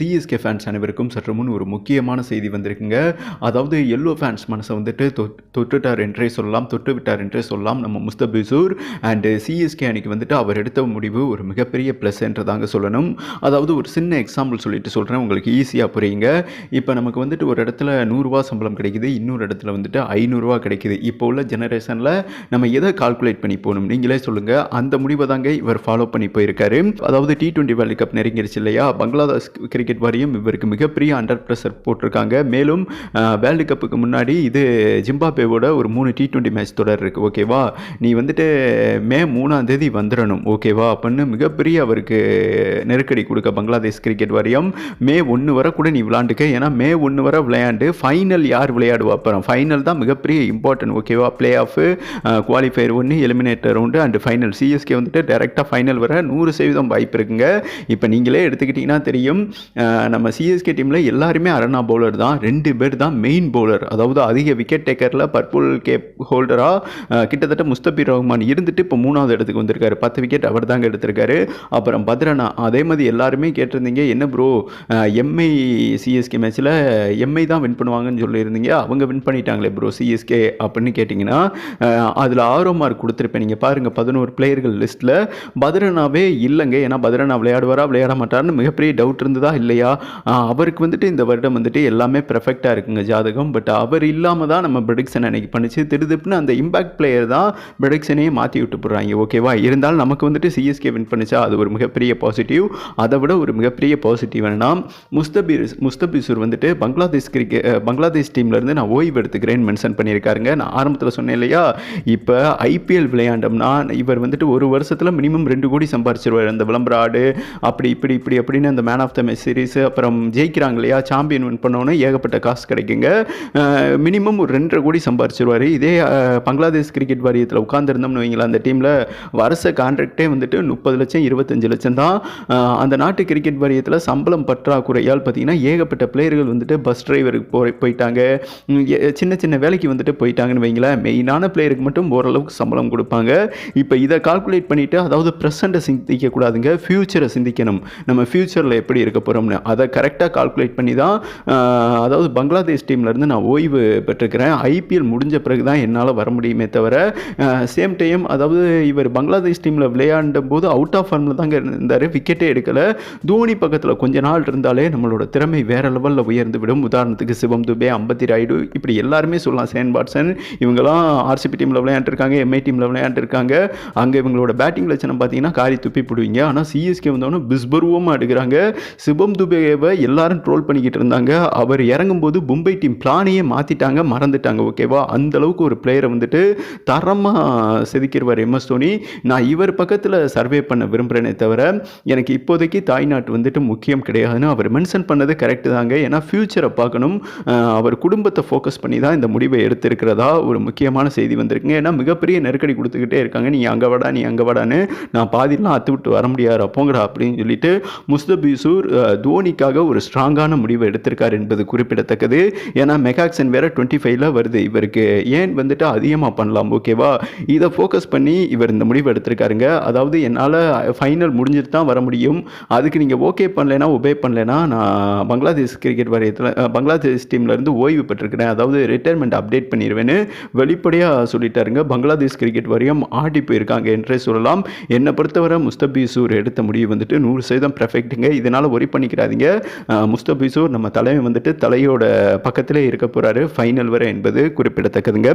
CSK fans அனைவருக்கும் சற்று முன் ஒரு முக்கியமான செய்தி வந்திருக்குங்க. அதாவது எல்லோ ஃபேன்ஸ் மனசை வந்துட்டு தொ- தொட்டுட்டார் என்றே சொல்லலாம் தொட்டு விட்டார் என்றே சொல்லலாம் நம்ம முஸ்தபிசூர் அண்டு சிஎஸ்கே அன்னைக்கு வந்துட்டு அவர் எடுத்த முடிவு ஒரு மிகப்பெரிய ப்ளஸ் என்றதாங்க சொல்லணும். அதாவது ஒரு சின்ன எக்ஸாம்பிள் சொல்லிட்டு சொல்கிறேன் உங்களுக்கு ஈஸியாக புரியுங்க. இப்போ நமக்கு வந்துட்டு ஒரு இடத்துல நூறுரூவா சம்பளம் கிடைக்குது இன்னொரு இடத்துல வந்துட்டு ஐநூறுரூவா கிடைக்குது. இப்போ உள்ள ஜெனரேஷனில் நம்ம எதை கால்குலேட் பண்ணி போகணும்? நீங்களே சொல்லுங்கள் அந்த முடிவை தாங்க இவர் ஃபாலோ பண்ணி போயிருக்காரு. அதாவது டி டுவெண்ட்டி வேர்ல்டு கப் நெருங்கிருச்சு இல்லையா? பங்களாதேஷ் கிரிக்கெட் வாரியம் இவருக்கு மிகப்பெரிய அண்டர் ப்ரெஷர் போட்டிருக்காங்க. மேலும் வேர்ல்டு கப்புக்கு முன்னாடி இது ஜிம்பாபேவோட ஒரு மூணு டி ட்வெண்ட்டி மேட்ச் தொடர் இருக்குது ஓகேவா நீ வந்துட்டு மே மூணாம் தேதி வந்துடணும் ஓகேவா அப்படின்னு மிகப்பெரிய அவருக்கு நெருக்கடி கொடுக்க பங்களாதேஷ் கிரிக்கெட் வாரியம் மே ஒன்று வரை கூட நீ விளாண்டுக்க ஏன்னா மே ஒன்று வரை விளையாண்டு ஃபைனல் யார் விளையாடுவா? அப்புறம் ஃபைனல் தான் மிகப்பெரிய இம்பார்ட்டன்ட் ஓகேவா பிளே ஆஃபு குவாலிஃபயர் ஒன்று eliminator round and final CSK வந்துட்டு டேரெக்டாக ஃபைனல் வர நூறு சதவீதம் வாய்ப்பு இருக்குங்க. இப்போ நீங்களே எடுத்துக்கிட்டிங்கன்னா தெரியும் நம்ம சிஎஸ்கே டீமில் எல்லாருமே அரணா பவுலர் தான். ரெண்டு பேர் தான் மெயின் பவுலர் அதாவது அதிக விக்கெட் டேக்கரில் பர்பிள் கேப் ஹோல்டராக கிட்டத்தட்ட முஸ்தபிர் ரஹ்மான் இருந்துட்டு இப்போ மூணாவது இடத்துக்கு வந்திருக்காரு. பத்து விக்கெட் அவர் தாங்க எடுத்திருக்காரு. அப்புறம் பத்ரனா அதே மாதிரி எல்லாருமே கேட்டிருந்தீங்க என்ன ப்ரோ எம்ஐ சிஎஸ்கே மேட்ச்சில் எம்ஐ தான் வின் பண்ணுவாங்கன்னு சொல்லியிருந்தீங்க. அவங்க வின் பண்ணிட்டாங்களே ப்ரோ சிஎஸ்கே அப்படின்னு கேட்டிங்கன்னா அதில் ஆரோ மார்க் கொடுத்துருப்பேன். நீங்கள் பாருங்கள் பதினோரு பிளேயர்கள் லிஸ்ட்டில் பத்ரனாவே இல்லைங்க. ஏன்னா பத்ரனா விளையாடுவாரா விளையாட மாட்டார்னு மிகப்பெரிய டவுட் இருந்ததா இல்லை. இல்லையா? அவருக்கு வந்துட்டு இந்த வருடம் வந்துட்டு எல்லாமே பெர்ஃபெக்டாக இருக்குங்க ஜாதகம். பட் அவர் இல்லாமல் தான் நம்ம ப்ரொடிக்ஷன் அன்னைக்கு பண்ணிச்சு. திருதுப்புன்னு அந்த இம்பாக்ட் பிளேயர் தான் ப்ரொடிக்ஷனையே மாற்றி விட்டு போடுறாங்க. ஓகேவா இருந்தாலும் நமக்கு வந்துட்டு சிஎஸ்கே வின் பண்ணிச்சா? அது ஒரு மிகப்பெரிய பாசிட்டிவ் அதை விட ஒரு மிகப்பெரிய பாசிட்டிவ் என்னன்னா முஸ்தபிர் முஸ்தபிசூர் வந்துட்டு பங்களாதேஷ் கிரிக்கெட் பங்களாதேஷ் டீம்லேருந்து நான் ஓய்வு எடுத்துக்கிறேன்னு மென்ஷன் பண்ணியிருக்காருங்க. நான் ஆரம்பத்தில் சொன்னேன் இல்லையா? இப்போ ஐபிஎல் விளையாண்டோம்னா இவர் வந்துட்டு ஒரு வருஷத்தில் மினிமம் ரெண்டு கோடி சம்பாரிச்சிருவார். அந்த விளம்பர ஆடு அப்படி இப்படி இப்படி அப்படின்னு அந்த man of the match series அப்புறம் ஜெயிக்கிறாங்க இல்லையா? சாம்பியன் வின் பண்ணோன்னே ஏகப்பட்ட காசு கிடைக்குங்க. மினிமம் ஒரு ரெண்டரை கோடி சம்பாரிச்சிருவார். இதே பங்களாதேஷ் கிரிக்கெட் வாரியத்தில் உட்காந்துருந்தோம்னு வைங்களேன் அந்த டீமில் வருஷ கான்ட்ராக்டே வந்துட்டு முப்பது லட்சம் இருபத்தஞ்சு லட்சம் தான். அந்த நாட்டு கிரிக்கெட் வாரியத்தில் சம்பளம் பற்றாக்குறையால் பார்த்தீங்கன்னா ஏகப்பட்ட பிளேயர்கள் வந்துட்டு பஸ் டிரைவருக்கு போய் போயிட்டாங்க. சின்ன சின்ன வேலைக்கு வந்துட்டு போயிட்டாங்கன்னு வைங்களேன் மெயினான பிளேயருக்கு மட்டும் ஓரளவுக்கு சம்பளம் கொடுப்பாங்க. இப்போ இதை கால்குலேட் பண்ணிவிட்டு அதாவது ப்ரெசண்ட்டை சிந்திக்கக்கூடாதுங்க ஃப்யூச்சரை சிந்திக்கணும். நம்ம ஃப்யூச்சரில் எப்படி இருக்க போகிறோம் வரும்னு அதை கரெக்டாக கால்குலேட் பண்ணி தான் அதாவது பங்களாதேஷ் டீம்லேருந்து நான் ஓய்வு பெற்றிருக்கிறேன். ஐபிஎல் முடிஞ்ச பிறகு தான் என்னால் வர முடியுமே தவிர சேம் டைம் அதாவது இவர் பங்களாதேஷ் டீமில் விளையாண்டும் போது அவுட் ஆஃப் ஃபார்மில் தாங்க இருந்தார். விக்கெட்டே எடுக்கலை. தோனி பக்கத்தில் கொஞ்ச நாள் இருந்தாலே நம்மளோட திறமை வேறு லெவலில் உயர்ந்து விடும். உதாரணத்துக்கு சிவம் துபே அம்பத்தி ராயுடு இப்படி எல்லாருமே சொல்லலாம். சேன் பாட்சன் இவங்கெல்லாம் ஆர்சிபி டீமில் விளையாண்டுருக்காங்க எம்ஐ டீமில் விளையாண்டுருக்காங்க. அங்கே இவங்களோட பேட்டிங் லட்சணம் பார்த்தீங்கன்னா காரி துப்பி போடுவீங்க. ஆனால் சிஎஸ்கே வந்தோன்னே பிஸ்பருவமாக எடுக்கிறாங்க. சிவம் துபேவை எல்லாரும் ட்ரோல் பண்ணிக்கிட்டு இருந்தாங்க. அவர் இறங்கும்போது மும்பை டீம் பிளானையே மாற்றிட்டாங்க மறந்துட்டாங்க ஓகேவா அந்த அளவுக்கு ஒரு பிளேயரை வந்துட்டு தரமாக செதுக்கிடுவார் எம்எஸ் தோனி. நான் இவர் பக்கத்தில் சர்வே பண்ண விரும்புகிறேனே தவிர எனக்கு இப்போதைக்கு தாய்நாட்டு வந்துட்டு முக்கியம் கிடையாதுன்னு அவர் மென்ஷன் பண்ணது கரெக்டு தாங்க. ஏன்னா ஃப்யூச்சரை பார்க்கணும். அவர் குடும்பத்தை ஃபோக்கஸ் பண்ணி தான் இந்த முடிவை எடுத்திருக்கிறதா ஒரு முக்கியமான செய்தி வந்திருக்குங்க. ஏன்னா மிகப்பெரிய நெருக்கடி கொடுத்துக்கிட்டே இருக்காங்க. நீ அங்கே வாடா நீ அங்கே வாடான்னு நான் பாதிலாம் அத்து விட்டு வர முடியாது? போங்கடா அப்படின்னு சொல்லிட்டு முஸ்தபிசூர் தோனிக்காக ஒரு ஸ்ட்ராங்கான முடிவை எடுத்திருக்கார் என்பது குறிப்பிடத்தக்கது. ஏன்னா மெகாக்சன் வேற டுவெண்ட்டி ஃபைவ்ல வருது இவருக்கு. ஏன் வந்துட்டு அதிகமாக பண்ணலாம் ஓகேவா இதை ஃபோக்கஸ் பண்ணி இவர் இந்த முடிவு எடுத்திருக்காருங்க. அதாவது என்னால் ஃபைனல் முடிஞ்சிட்டு தான் வர முடியும். அதுக்கு நீங்கள் ஓகே பண்ணலைன்னா ஒபே பண்ணலைன்னா நான் பங்களாதேஷ் கிரிக்கெட் வாரியத்தில் பங்களாதேஷ் டீம்லேருந்து ஓய்வு பெற்றிருக்கிறேன். அதாவது ரிட்டையர்மெண்ட் அப்டேட் பண்ணிடுவேன்னு வெளிப்படையாக சொல்லிட்டாருங்க. பங்களாதேஷ் கிரிக்கெட் வாரியம் ஆடி போயிருக்காங்க என்றே சொல்லலாம். என்னை பொறுத்தவரை முஸ்தபிசூர் எடுத்த முடிவு வந்துட்டு நூறு சதவீதம் பர்ஃபெக்ட்டுங்க இதனால் ஒரி பண்ணி பண்ணிக்கிறாதீங்க முஸ்தபிசூர் நம்ம தலைமை வந்துட்டு தலையோட பக்கத்திலே இருக்க போகிறாரு ஃபைனல் வரை என்பது குறிப்பிடத்தக்கதுங்க.